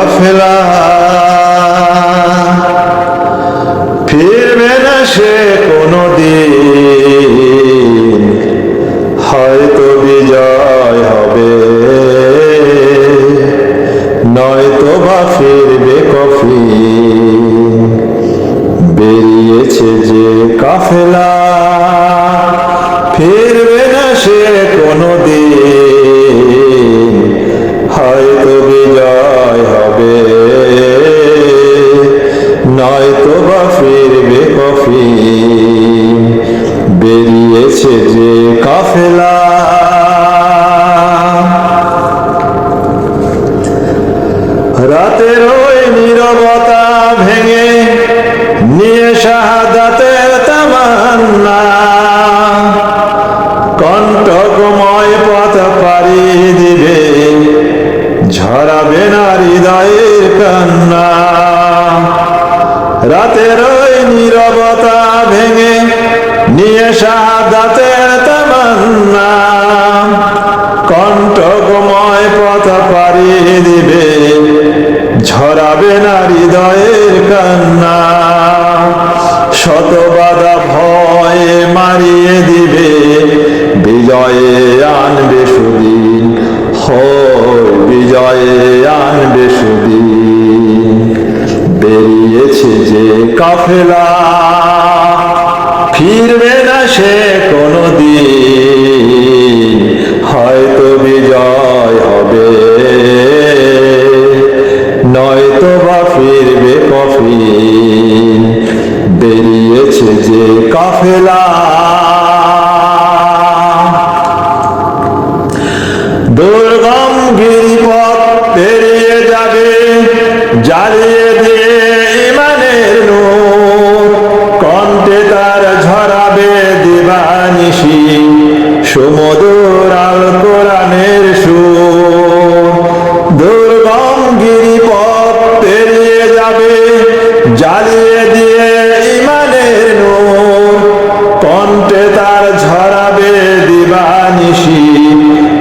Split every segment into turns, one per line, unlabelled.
কাফেলা ফিরবে না সে কোনো দিন হয়তো বিজয় হবে। নয়তো বা ফিরবে কফি বেরিয়েছে যে কাফেলা। ফিরবে না সে কোনো দিন রাতের ওই নীরবতা ভেঙে নিয়ে শাহাদাতের তামান্না। কণ্ঠকময় পথ পাড়ি দিবে, ঝরাবে না হৃদয়ের কান্না। রাতের ওই নীরবতা ভেঙে নিয়ে শাহাদাতের ঝরাবে না হৃদয়ের কান্না। শত বাধা ভয়ে মারিয়ে দিবে, বিজয়ে আনবে সুদিন। হয় বিজয়ে আনবে সুদিন। বেরিয়েছে যে কাফেলা, ফিরবে না সে কোনো দিন হয়তো বিজয় হবে বেরিয়েছে যে কাফেলা। দুর্গম গিরিপথ পেরিয়ে যাবে জ্বালিয়ে দিয়ে কণ্ঠে তার ঝরাবে দিবানিশি।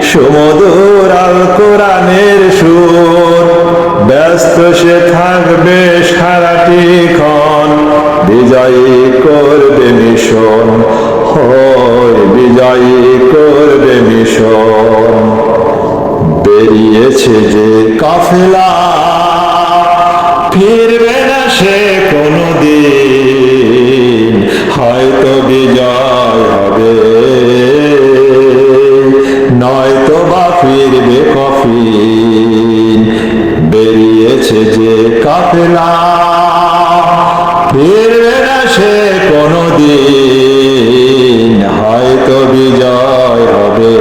সুমধুর আল কোরআনের সুর। ব্যস্ত সে থাকবে সারাটি ক্ষণ। বিজয়ী করবে মিশন। হয়, বিজয়ী করবে মিশন। বেরিয়েছে যে কাফেলা। বেরিয়েছে যে কাফেলা, ফিরবে না সে কোনো দিন হয়তো বিজয় হবে।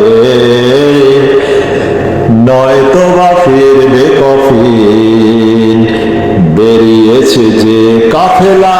নয়তো বা ফিরবে কফিন, বেরিয়েছে যে কাফেলা।